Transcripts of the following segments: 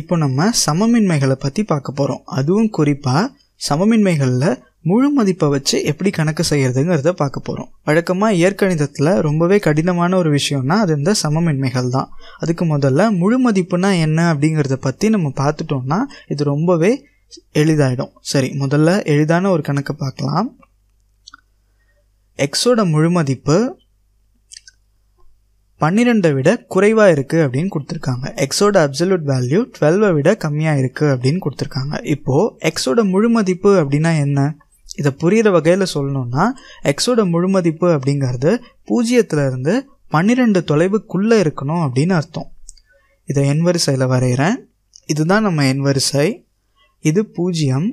இப்போ நம்ம சமமின்மைகளை பற்றி பார்க்க போகிறோம் அதுவும் குறிப்பாக சமமின்மைகளில் முழு மதிப்பை வச்சு எப்படி கணக்கு செய்கிறதுங்கிறத பார்க்க போகிறோம் வழக்கமாக இயற்கணிதத்தில் ரொம்பவே கடினமான ஒரு விஷயம்னா அது இந்த சமமின்மைகள் தான். அதுக்கு முதல்ல முழு மதிப்புனா என்ன அப்படிங்கிறத பற்றி நம்ம பார்த்துட்டோம்னா இது ரொம்பவே எளிதாயிடும். சரி முதல்ல எளிதான ஒரு கணக்கை பார்க்கலாம். எக்ஸோட முழு மதிப்பு பன்னிரெண்டை விட குறைவாக இருக்குது அப்படின்னு கொடுத்துருக்காங்க. எக்ஸோட அப்சல்யூட் வேல்யூ டுவெல்வை விட கம்மியாக இருக்குது அப்படின்னு கொடுத்துருக்காங்க. இப்போது எக்ஸோட முழு மதிப்பு அப்படின்னா என்ன? இதை புரிகிற வகையில் சொல்லணும்னா எக்ஸோட முழு மதிப்பு அப்படிங்கிறது பூஜ்ஜியத்துலேருந்து பன்னிரெண்டு தொலைவுக்குள்ளே இருக்கணும் அப்படின்னு அர்த்தம். இதை என் வரிசையில் வரைகிறேன் இதுதான் நம்ம என் வரிசை. இது பூஜ்ஜியம்.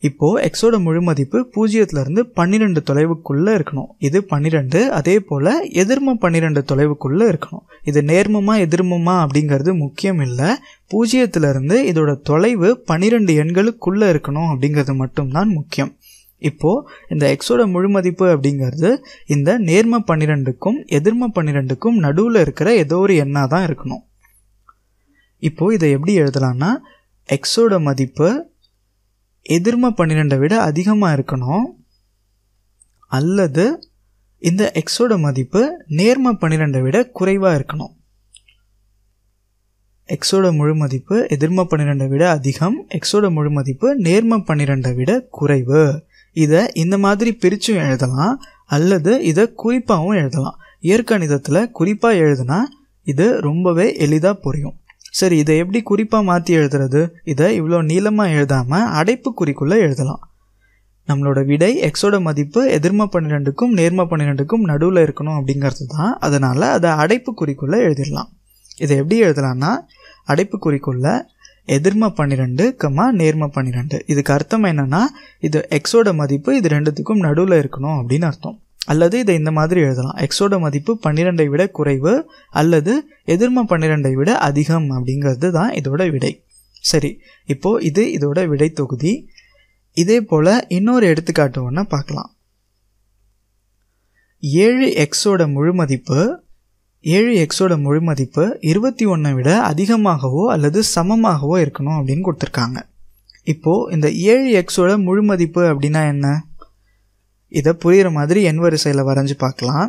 இப்போது எக்ஸோட முழு மதிப்பு பூஜ்ஜியத்துலேருந்து பன்னிரெண்டு தொலைவுக்குள்ளே இருக்கணும். இது பன்னிரெண்டு அதே போல் எதிர்ம பன்னிரெண்டு தொலைவுக்குள்ளே இருக்கணும். இது நேர்மமா எதிர்மமா அப்படிங்கிறது முக்கியம் இல்லை. பூஜ்ஜியத்துலேருந்து இதோட தொலைவு பன்னிரெண்டு எண்களுக்குள்ளே இருக்கணும் அப்படிங்கிறது மட்டும்தான் முக்கியம். இப்போது இந்த எக்ஸோட முழு மதிப்பு அப்படிங்கிறது இந்த நேர்ம பன்னிரெண்டுக்கும் எதிர்ம பன்னிரெண்டுக்கும் நடுவில் இருக்கிற ஏதோ ஒரு எண்ணாக தான் இருக்கணும். இப்போது இதை எப்படி எழுதலாம்னா எக்ஸோட மதிப்பு எதிர்ம பன்னிரெண்டை விட அதிகமாக இருக்கணும். அல்லது இந்த எக்ஸோட மதிப்பு நேர்ம பன்னிரெண்டை விட குறைவாக இருக்கணும். எக்ஸோட முழு மதிப்பு எதிர்ம பன்னிரெண்டை விட அதிகம் எக்ஸோட முழு மதிப்பு நேர்ம பன்னிரெண்டை விட குறைவு. இதை இந்த மாதிரி பிரிச்சும் எழுதலாம் அல்லது இதை குறிப்பாகவும் எழுதலாம். இயற்கணிதத்தில் குறிப்பாக எழுதுனா இது ரொம்பவே எளிதாக புரியும். சரி இதை எப்படி குறிப்பாக மாற்றி எழுதுறது? இதை இவ்வளோ நீளமாக எழுதாமல் அடைப்பு குறிக்குள்ளே எழுதலாம். நம்மளோட விடை எக்ஸோட மதிப்பு எதிர்ம பன்னிரெண்டுக்கும் நேர்ம பன்னிரெண்டுக்கும் நடுவில் இருக்கணும் அப்படிங்கிறது தான். அதனால் அதை அடைப்பு குறிக்குள்ளே எழுதிடலாம். இதை எப்படி எழுதலாம்னா அடைப்பு குறிக்குள்ள எதிர்ம பன்னிரெண்டு கம்மா நேர்ம பன்னிரெண்டு. இதுக்கு அர்த்தம் என்னென்னா இது எக்ஸோட மதிப்பு இது ரெண்டுத்துக்கும் நடுவில் இருக்கணும் அப்படின்னு அர்த்தம். அல்லது இதை இந்த மாதிரி எழுதலாம். எக்ஸோட மதிப்பு பன்னிரெண்டை விட குறைவு அல்லது எதிர்ம பன்னிரெண்டை விட அதிகம் அப்படிங்கிறது தான் இதோட விடை. சரி இப்போது இது இதோட விடை தொகுதி. இதே போல் இன்னொரு எடுத்துக்காட்டு ஒன்று பார்க்கலாம். ஏழு எக்ஸோட முழு மதிப்பு ஏழு எக்ஸோட முழு மதிப்பு இருபத்தி ஒன்றை விட அதிகமாகவோ அல்லது சமமாகவோ இருக்கணும் அப்படின்னு கொடுத்துருக்காங்க. இப்போது இந்த ஏழு எக்ஸோட முழு மதிப்பு அப்படின்னா என்ன? இதை புரிகிற மாதிரி எண் வரிசையில் வரைஞ்சி பார்க்கலாம்.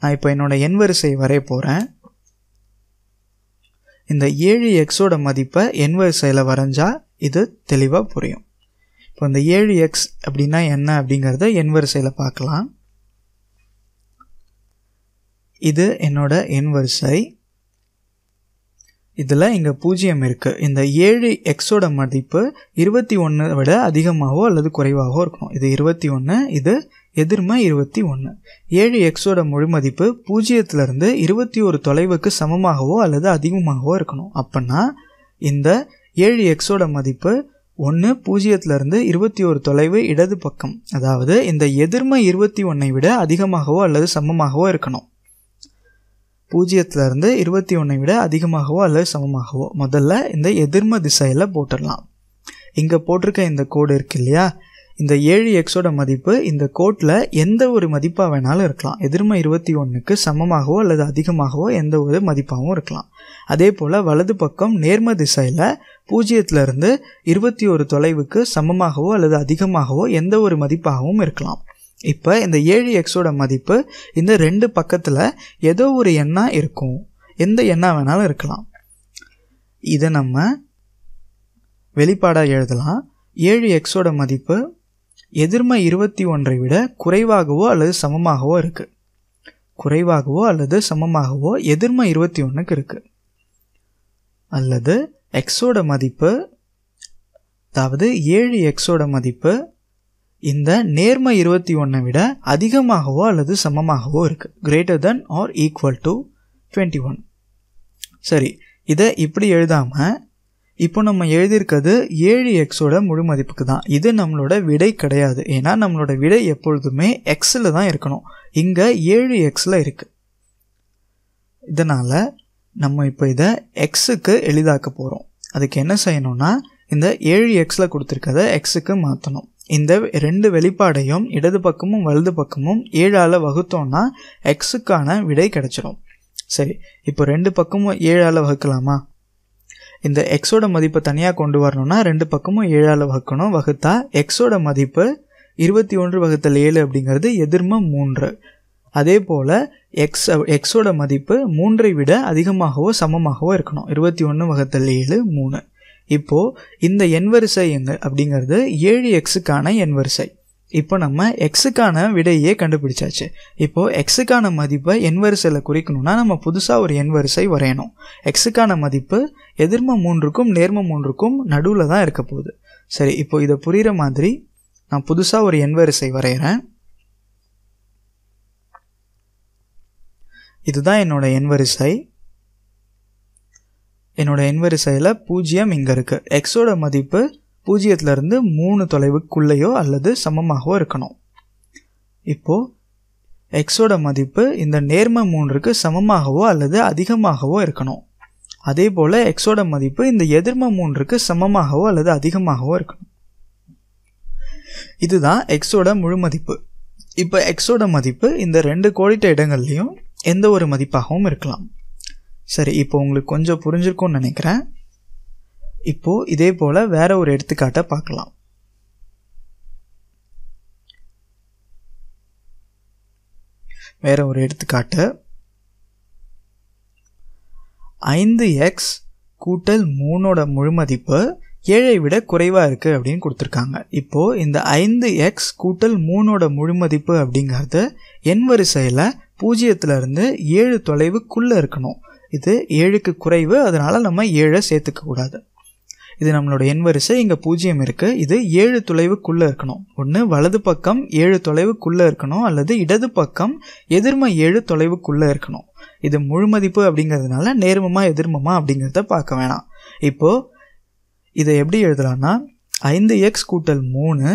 நான் இப்போ என்னோடய எண் வரிசை வரைய போகிறேன் இந்த ஏழு எக்ஸோட மதிப்பை எண் வரிசையில் வரைஞ்சால் இது தெளிவாக புரியும். இப்போ இந்த ஏழு எக்ஸ் அப்படின்னா என்ன அப்படிங்கிறத எண் வரிசையில் பார்க்கலாம். இது என்னோட எண் வரிசை. இதில் இங்கே பூஜ்ஜியம் இருக்குது இந்த ஏழு எக்ஸோட மதிப்பு இருபத்தி ஒன்று விட அதிகமாகவோ அல்லது குறைவாகவோ இருக்கணும் இது இருபத்தி ஒன்று இது எதிர்மை இருபத்தி ஒன்று ஏழு எக்ஸோட முழு மதிப்பு பூஜ்ஜியத்திலிருந்து இருபத்தி ஒரு தொலைவுக்கு சமமாகவோ அல்லது அதிகமாகவோ இருக்கணும். அப்படின்னா இந்த ஏழு எக்ஸோட மதிப்பு ஒன்று பூஜ்ஜியத்திலிருந்து இருபத்தி ஒரு தொலைவு இடது பக்கம். அதாவது இந்த எதிர்மை இருபத்தி ஒன்றை விட அதிகமாகவோ அல்லது சமமாகவோ இருக்கணும். பூஜ்ஜியத்திலிருந்து இருபத்தி ஒன்றை விட அதிகமாகவோ அல்லது சமமாகவோ முதல்ல இந்த எதிர்ம திசையில் போட்டுடலாம். இங்கே போட்டிருக்க இந்த கோடு இருக்கு இல்லையா? இந்த ஏழு எக்ஸோட மதிப்பு இந்த கோட்டில் எந்த ஒரு மதிப்பாக வேணாலும் இருக்கலாம். எதிர்ம இருபத்தி ஒன்றுக்கு சமமாகவோ அல்லது அதிகமாகவோ எந்த ஒரு மதிப்பாகவும் இருக்கலாம். அதே போல் வலது பக்கம் நேர்ம திசையில் பூஜ்ஜியத்திலிருந்து இருபத்தி ஒரு தொலைவுக்கு சமமாகவோ அல்லது அதிகமாகவோ எந்த ஒரு மதிப்பாகவும் இருக்கலாம். இப்போ இந்த ஏழு எக்ஸோட மதிப்பு இந்த ரெண்டு பக்கத்தில் ஏதோ ஒரு எண்ணாக இருக்கும். எந்த எண்ணாக வேணாலும் இருக்கலாம். இதை நம்ம வெளிப்பாடாக எழுதலாம். ஏழு எக்ஸோட மதிப்பு எதிர்ம இருபத்தி ஒன்றை விட குறைவாகவோ அல்லது சமமாகவோ இருக்குது குறைவாகவோ அல்லது சமமாகவோ எதிர்ம இருபத்தி ஒன்றுக்கு இருக்குது அல்லது எக்ஸோட மதிப்பு அதாவது ஏழு எக்ஸோட மதிப்பு இந்த நேர்ம இருபத்தி ஒன்றை விட அதிகமாகவோ அல்லது சமமாகவோ இருக்குது greater than or equal to twenty one சரி இதை இப்படி எழுதாமல் இப்போ நம்ம எழுதியிருக்கிறது ஏழு எக்ஸோட முழு மதிப்புக்கு தான். இது நம்மளோட விடை கிடையாது. ஏன்னா நம்மளோட விடை எப்பொழுதுமே எக்ஸில் தான் இருக்கணும். இங்கே ஏழு எக்ஸில் இருக்குது இதனால் நம்ம இப்போ இதை எக்ஸுக்கு எளிதாக்க போகிறோம் அதுக்கு என்ன செய்யணும்னா இந்த ஏழு எக்ஸில் கொடுத்துருக்கத எக்ஸுக்கு மாற்றணும் இந்த ரெண்டு வெளிப்பாடையும் இடது பக்கமும் வலது பக்கமும் ஏழால் வகுத்தோம்னா எக்ஸுக்கான விடை கிடச்சிரும். சரி இப்போ ரெண்டு பக்கமும் ஏழால் வகுக்கலாமா? இந்த எக்ஸோட மதிப்பை தனியாக கொண்டு வரணும்னா ரெண்டு பக்கமும் ஏழால் வகுக்கணும். வகுத்தா எக்ஸோட மதிப்பு இருபத்தி ஒன்று வகுத்தல் ஏழு அப்படிங்கிறது எதிர்ம மூன்று. அதே போல் எக்ஸ் எக்ஸோட மதிப்பு மூன்றை விட அதிகமாகவோ சமமாகவோ இருக்கணும். இருபத்தி ஒன்று வகுத்தல் ஏழு மூணு. இப்போது இந்த எண் வரிசை எங்க அப்படிங்கிறது ஏழு எக்ஸுக்கான எண் வரிசை. இப்போ நம்ம எக்ஸுக்கான விடையே கண்டுபிடிச்சாச்சு. இப்போது எக்ஸுக்கான மதிப்பை எண் வரிசையில் குறிக்கணும்னா நம்ம புதுசாக ஒரு எண் வரிசை வரையணும். எக்ஸுக்கான மதிப்பு எதிர்ம மூன்றுக்கும் நேர்ம மூன்றுக்கும் நடுவில் தான் இருக்க போகுது. சரி இப்போ இதை புரிகிற மாதிரி நான் புதுசாக ஒரு எண் வரிசை வரைகிறேன் இதுதான் என்னோட எண் வரிசை. என்னோடய எண்வரிசையில் பூஜ்ஜியம் இங்கே இருக்குது எக்ஸோட மதிப்பு பூஜ்ஜியத்துலேருந்து மூணு தொலைவுக்குள்ளேயோ அல்லது சமமாகவோ இருக்கணும். இப்போது எக்ஸோட மதிப்பு இந்த நேர்ம மூன்றுக்கு சமமாகவோ அல்லது அதிகமாகவோ இருக்கணும். அதே போல் எக்ஸோட மதிப்பு இந்த எதிர்ம மூன்றுக்கு சமமாகவோ அல்லது அதிகமாகவோ இருக்கணும். இதுதான் எக்ஸோட முழு மதிப்பு. இப்போ எக்ஸோட மதிப்பு இந்த ரெண்டு கோடிட்ட இடங்கள்லையும் எந்த ஒரு மதிப்பாகவும் இருக்கலாம். சரி இப்போ உங்களுக்கு கொஞ்சம் புரிஞ்சிருக்கும்னு நினைக்கிறேன். இப்போது இதே போல் வேற ஒரு எடுத்துக்காட்டை பார்க்கலாம். வேற ஒரு எடுத்துக்காட்டு. ஐந்து எக்ஸ் கூட்டல் மூணோட முழு மதிப்பு ஏழை விட குறைவாக இருக்குது அப்படின்னு கொடுத்துருக்காங்க. இப்போது இந்த ஐந்து எக்ஸ் கூட்டல் மூணோட முழு மதிப்பு அப்படிங்கிறது எண் வரிசையில் பூஜ்ஜியத்துலேருந்து ஏழு தொலைவுக்குள்ளே இருக்கணும். இது ஏழுக்கு குறைவு அதனால் நம்ம ஏழை சேர்த்துக்க கூடாது. இது நம்மளோட எண் வரிசை இங்கே பூஜ்ஜியம் இருக்குது இது ஏழு தொலைவுக்குள்ளே இருக்கணும். ஒன்று வலது பக்கம் ஏழு தொலைவுக்குள்ளே இருக்கணும் அல்லது இடது பக்கம் எதிர்ம ஏழு தொலைவுக்குள்ளே இருக்கணும். இது முழுமதிப்பு அப்படிங்கிறதுனால நேர்மமா எதிர்மமா அப்படிங்கிறத பார்க்க வேணாம். இப்போது இதை எப்படி எழுதலாம்னா ஐந்து எக்ஸ் கூட்டல் மூணு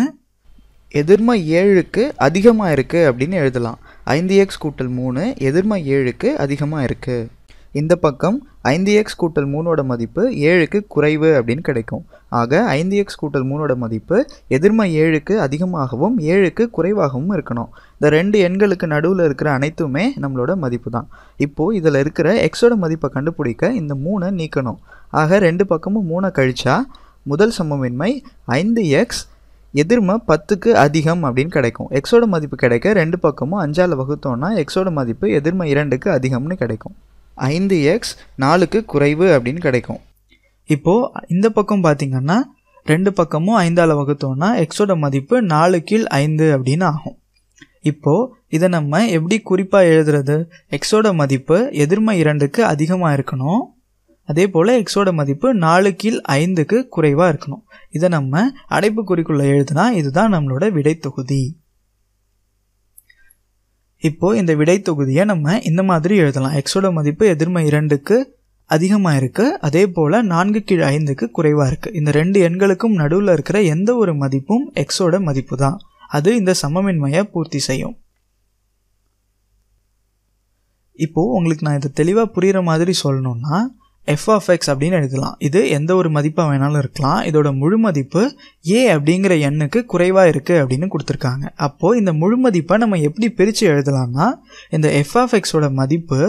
எதிர்ம ஏழுக்கு அதிகமாக இருக்குது அப்படின்னு எழுதலாம். ஐந்து எக்ஸ் கூட்டல் மூணு எதிர்ம ஏழுக்கு அதிகமாக இருக்குது இந்த பக்கம் ஐந்து எக்ஸ் கூட்டல் மூணோட மதிப்பு ஏழுக்கு குறைவு அப்படின்னு கிடைக்கும். ஆக ஐந்து எக்ஸ் கூட்டல் மூணோட மதிப்பு எதிர்ம ஏழுக்கு அதிகமாகவும் ஏழுக்கு குறைவாகவும் இருக்கணும். இந்த ரெண்டு எண்களுக்கு நடுவில் இருக்கிற அனைத்துமே நம்மளோட மதிப்பு தான் இப்போது இதில் இருக்கிற எக்ஸோட மதிப்பை கண்டுபிடிக்க இந்த மூணை நீக்கணும். ஆக ரெண்டு பக்கமும் மூணை கழிச்சா முதல் சமமின்மை ஐந்து எக்ஸ் எதிர்ம பத்துக்கு அதிகம் அப்படின்னு கிடைக்கும். எக்ஸோட மதிப்பு கிடைக்க ரெண்டு பக்கமும் அஞ்சால் வகுத்தோன்னா எக்ஸோட மதிப்பு எதிர்ம இரண்டுக்கு அதிகம்னு கிடைக்கும். ஐந்து எக்ஸ் நாலுக்கு குறைவு அப்படின்னு கிடைக்கும். இப்போது இந்த பக்கம் பார்த்திங்கன்னா ரெண்டு பக்கமும் ஐந்தால் வகுத்தோம்னா எக்ஸோட மதிப்பு நாலு கீழ் ஐந்து அப்படின்னு ஆகும். இப்போது இதை நம்ம எப்படி குறிப்பாக எழுதுறது? எக்ஸோட மதிப்பு எதிர்மை இரண்டுக்கு அதிகமாக இருக்கணும். அதே போல் எக்ஸோட மதிப்பு நாலு கீழ் ஐந்துக்கு குறைவாக இருக்கணும். இதை நம்ம அடைப்புக்குறிக்குள்ளே எழுதுனா இதுதான் நம்மளோட விடை தொகுதி இப்போது இந்த விடை தொகுதியை நம்ம இந்த மாதிரி எழுதலாம். எக்ஸோட மதிப்பு எதிர்மை இரண்டுக்கு அதிகமாக இருக்குது அதே போல் நான்கு கீழ் ஐந்துக்கு குறைவாக இருக்குது இந்த ரெண்டு எண்களுக்கும் நடுவில் இருக்கிற எந்த ஒரு மதிப்பும் எக்ஸோட மதிப்பு தான். அது இந்த சமமின்மையை பூர்த்தி செய்யும். இப்போது உங்களுக்கு நான் இதை தெளிவாக புரிகிற மாதிரி சொல்லணுன்னா எஃப் ஆஃப் எக்ஸ் அப்படின்னு எழுதலாம் இது எந்த ஒரு மதிப்பாக வேணாலும் இருக்கலாம். இதோட முழு மதிப்பு ஏ அப்படிங்கிற எண்ணுக்கு குறைவாக இருக்குது அப்படின்னு கொடுத்துருக்காங்க. அப்போது இந்த முழு மதிப்பை நம்ம எப்படி பிரித்து எழுதலாம்னா இந்த எஃப் ஆஃப் எக்ஸோட மதிப்பு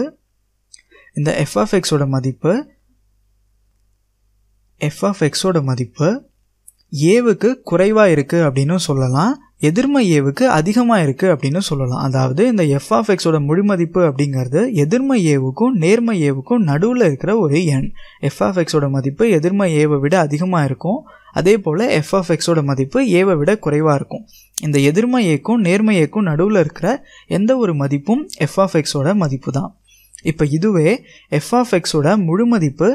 இந்த எஃப் ஆஃப் எக்ஸோட மதிப்பு எஃப் ஆஃப் எக்ஸோட மதிப்பு ஏவுக்கு குறைவாக இருக்குது அப்படின்னு சொல்லலாம். எதிர்ம ஏவுக்கு அதிகமாக இருக்குது அப்படின்னு சொல்லலாம். அதாவது இந்த எஃப் ஆஃப் எக்ஸோட முழுமதிப்பு அப்படிங்கிறது எதிர்ம ஏவுக்கும் நேர்ம ஏவுக்கும் நடுவில் இருக்கிற ஒரு எண். எஃப் ஆஃப் எக்ஸோட மதிப்பு எதிர்ம ஏவை விட அதிகமாக இருக்கும். அதே போல் எஃப் ஆஃப் எக்ஸோட மதிப்பு ஏவை விட குறைவாக இருக்கும். இந்த எதிர்ம ஏக்கும் நேர்ம ஏக்கும் நடுவில் இருக்கிற எந்த ஒரு மதிப்பும் எஃப் ஆஃப் எக்ஸோட மதிப்பு தான். இப்போ இதுவே எஃப் ஆஃப் எக்ஸோட முழு மதிப்பு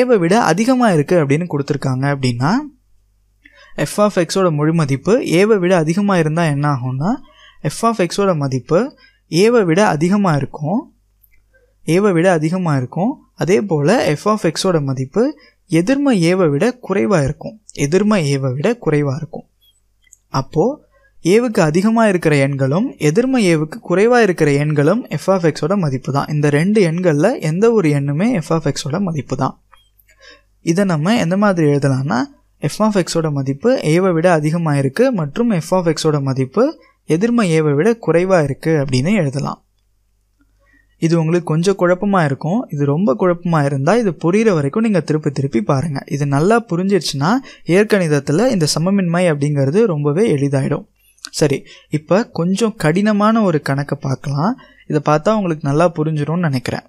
ஏவை விட அதிகமாக இருக்குது அப்படின்னு கொடுத்துருக்காங்க அப்படின்னா எஃப் ஆஃப் எக்ஸோட முழு மதிப்பு ஏவை விட அதிகமாக இருந்தால் என்ன ஆகும்னா எஃப் ஆஃப் எக்ஸோட மதிப்பு ஏவை விட அதிகமாக இருக்கும். ஏவை விட அதிகமாக இருக்கும். அதே போல் எஃப் ஆஃப் எக்ஸோட மதிப்பு எதிர்ம ஏவை விட குறைவாக இருக்கும். எதிர்ம ஏவை விட குறைவாக இருக்கும். அப்போது ஏவுக்கு அதிகமாக இருக்கிற எண்களும் எதிர்ம ஏவுக்கு குறைவாக இருக்கிற எண்களும் எஃப் ஆஃப் எக்ஸோட மதிப்பு தான். இந்த ரெண்டு எண்களில் எந்த ஒரு எண்ணுமே எஃப் ஆஃப் எக்ஸோட மதிப்பு தான். இதை நம்ம எந்த மாதிரி எழுதலாம்னா எஃப் ஆஃப் எக்ஸோட மதிப்பு ஏவை விட அதிகமாக இருக்குது மற்றும் எஃப் ஆஃப் எக்ஸோட மதிப்பு எதிர்ம ஏவை விட குறைவாக இருக்குது அப்படின்னு எழுதலாம். இது உங்களுக்கு கொஞ்சம் குழப்பமாக இருக்கும். இது ரொம்ப குழப்பமாக இருந்தால் இது புரிகிற வரைக்கும் நீங்கள் திருப்பி திருப்பி பாருங்கள் இது நல்லா புரிஞ்சிருச்சுன்னா இயற்கணிதத்தில் இந்த சமமின்மை அப்படிங்கிறது ரொம்பவே எளிதாயிடும். சரி இப்போ கொஞ்சம் கடினமான ஒரு கணக்கை பார்க்கலாம். இதை பார்த்தா உங்களுக்கு நல்லா புரிஞ்சிரும்னு நினைக்கிறேன்.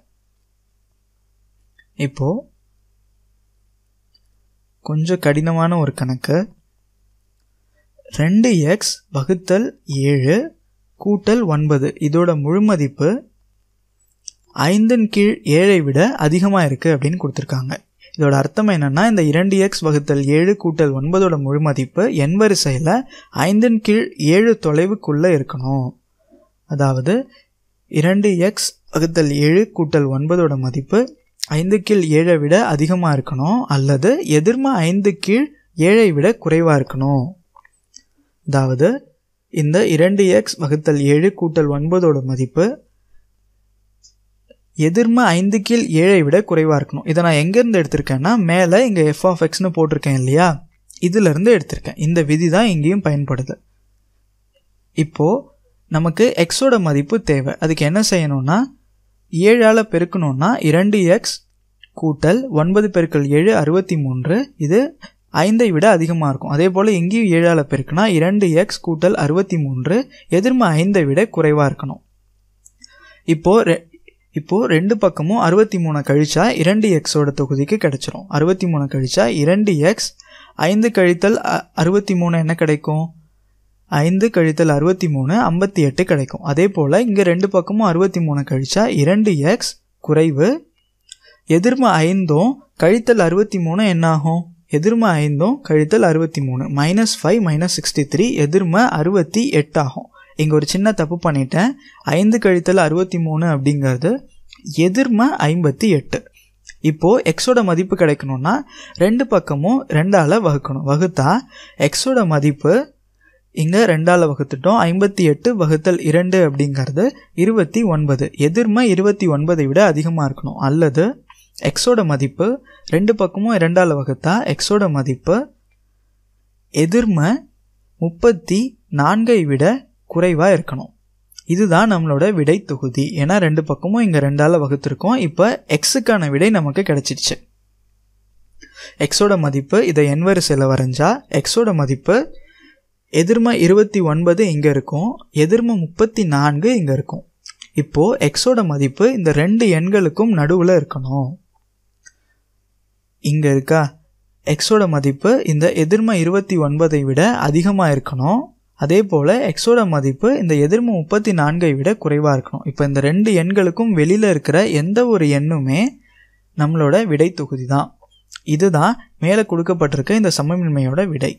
இப்போது கொஞ்சம் கடினமான ஒரு கணக்கு. ரெண்டு எக்ஸ் வகுத்தல் ஏழு கூட்டல் ஒன்பது. இதோட முழு மதிப்பு ஐந்தின் கீழ் ஏழை விட அதிகமாக இருக்குது அப்படின்னு கொடுத்துருக்காங்க. இதோட அர்த்தம் என்னென்னா இந்த இரண்டு எக்ஸ் வகுத்தல் ஏழு கூட்டல் ஒன்பதோட முழு மதிப்பு எண் வரிசையில் ஐந்தின் கீழ் ஏழு தொலைவுக்குள்ளே இருக்கணும். அதாவது இரண்டு எக்ஸ் வகுத்தல் ஏழு கூட்டல் ஒன்பதோட மதிப்பு ஐந்து கீழ் ஏழை விட அதிகமாக இருக்கணும் அல்லது எதிர்ம ஐந்து கீழ் ஏழை விட குறைவாக இருக்கணும். அதாவது இந்த இரண்டு எக்ஸ் வகுத்தல் ஏழு கூட்டல் ஒன்பதோட மதிப்பு எதிர்ம ஐந்து கீழ் ஏழை விட குறைவாக இருக்கணும். இதை நான் எங்கேருந்து எடுத்திருக்கேன்னா மேலே இங்கே எஃப் ஆஃப் எக்ஸ்னு போட்டிருக்கேன் இல்லையா? இதிலிருந்து எடுத்திருக்கேன். இந்த விதி தான் இங்கேயும் பயன்படுது. இப்போது நமக்கு எக்ஸோட மதிப்பு தேவை. அதுக்கு என்ன செய்யணும்னா ஏழால் பெருக்கணும்னா இரண்டு எக்ஸ் கூட்டல் ஒன்பது பெருக்கல் ஏழு அறுபத்தி மூன்று இது ஐந்தை விட அதிகமாக இருக்கும். அதே போல் இங்கேயும் ஏழால் பெருக்குனா இரண்டு எக்ஸ் கூட்டல் அறுபத்தி மூன்று எதிர்ம ஐந்தை விட குறைவாக இருக்கணும். இப்போது ரெ இப்போது ரெண்டு பக்கமும் அறுபத்தி மூணு கழிச்சா இரண்டு எக்ஸோட தொகுதிக்கு கிடச்சிரும். அறுபத்தி மூணு கழிச்சா இரண்டு எக்ஸ் ஐந்து கழித்தல் அறுபத்தி மூணு என்ன கிடைக்கும்? ஐந்து கழித்தல் அறுபத்தி மூணு ஐம்பத்தி எட்டு கிடைக்கும். அதே போல் இங்கே ரெண்டு பக்கமும் அறுபத்தி மூணு கழிச்சா இரண்டு எக்ஸ் குறைவு. எதிர்ம ஐந்தும் கழித்தல் அறுபத்தி மூணு என்னாகும்? எதிர்ம ஐந்தும் கழித்தல் அறுபத்தி மூணு minus five minus sixty three எதிர்ம அறுபத்தி எட்டு ஆகும். இங்கே ஒரு சின்ன தப்பு பண்ணிட்டேன். ஐந்து கழித்தல் அறுபத்தி மூணு அப்படிங்கிறது எதிர்ம ஐம்பத்தி எட்டு. இப்போது எக்ஸோட மதிப்பு கிடைக்கணும்னா ரெண்டு பக்கமும் ரெண்டால் வகுக்கணும். வகுத்தா எக்ஸோட மதிப்பு இங்கே ரெண்டால் வகுத்துட்டோம். ஐம்பத்தி எட்டு வகுத்தல் இரண்டு அப்படிங்கிறது இருபத்தி ஒன்பது. எதிர்மை இருபத்தி ஒன்பதை விட அதிகமாக இருக்கணும். அல்லது எக்ஸோட மதிப்பு ரெண்டு பக்கமும் ரெண்டால் வகுத்தா எக்ஸோட மதிப்பு எதிர்மை முப்பத்தி நான்கை விட குறைவாக இருக்கணும். இதுதான் நம்மளோட விடை தொகுதி. ஏன்னா ரெண்டு பக்கமும் இங்கே ரெண்டால் வகுத்துருக்கோம். இப்போ எக்ஸுக்கான விடை நமக்கு கிடச்சிடுச்சு எக்ஸோட மதிப்பு இதை என் வரிசையில் வரைஞ்சா எக்ஸோட மதிப்பு எதிர்ம இருபத்தி ஒன்பது இங்கே இருக்கும் எதிர்ம முப்பத்தி நான்கு இங்கே இருக்கும். இப்போது எக்ஸோட மதிப்பு இந்த ரெண்டு எண்களுக்கும் நடுவில் இருக்கணும். இங்கே இருக்கா? எக்ஸோட மதிப்பு இந்த எதிர்ம இருபத்தி ஒன்பதை விட அதிகமாக இருக்கணும். அதே போல் எக்ஸோட மதிப்பு இந்த எதிர்ம முப்பத்தி நான்கை விட குறைவாக இருக்கணும். இப்போ இந்த ரெண்டு எண்களுக்கும் வெளியில் இருக்கிற எந்த ஒரு எண்ணுமே நம்மளோட விடை தொகுதி தான் இதுதான் மேலே கொடுக்கப்பட்டிருக்க இந்த சமமின்மையோட விடை.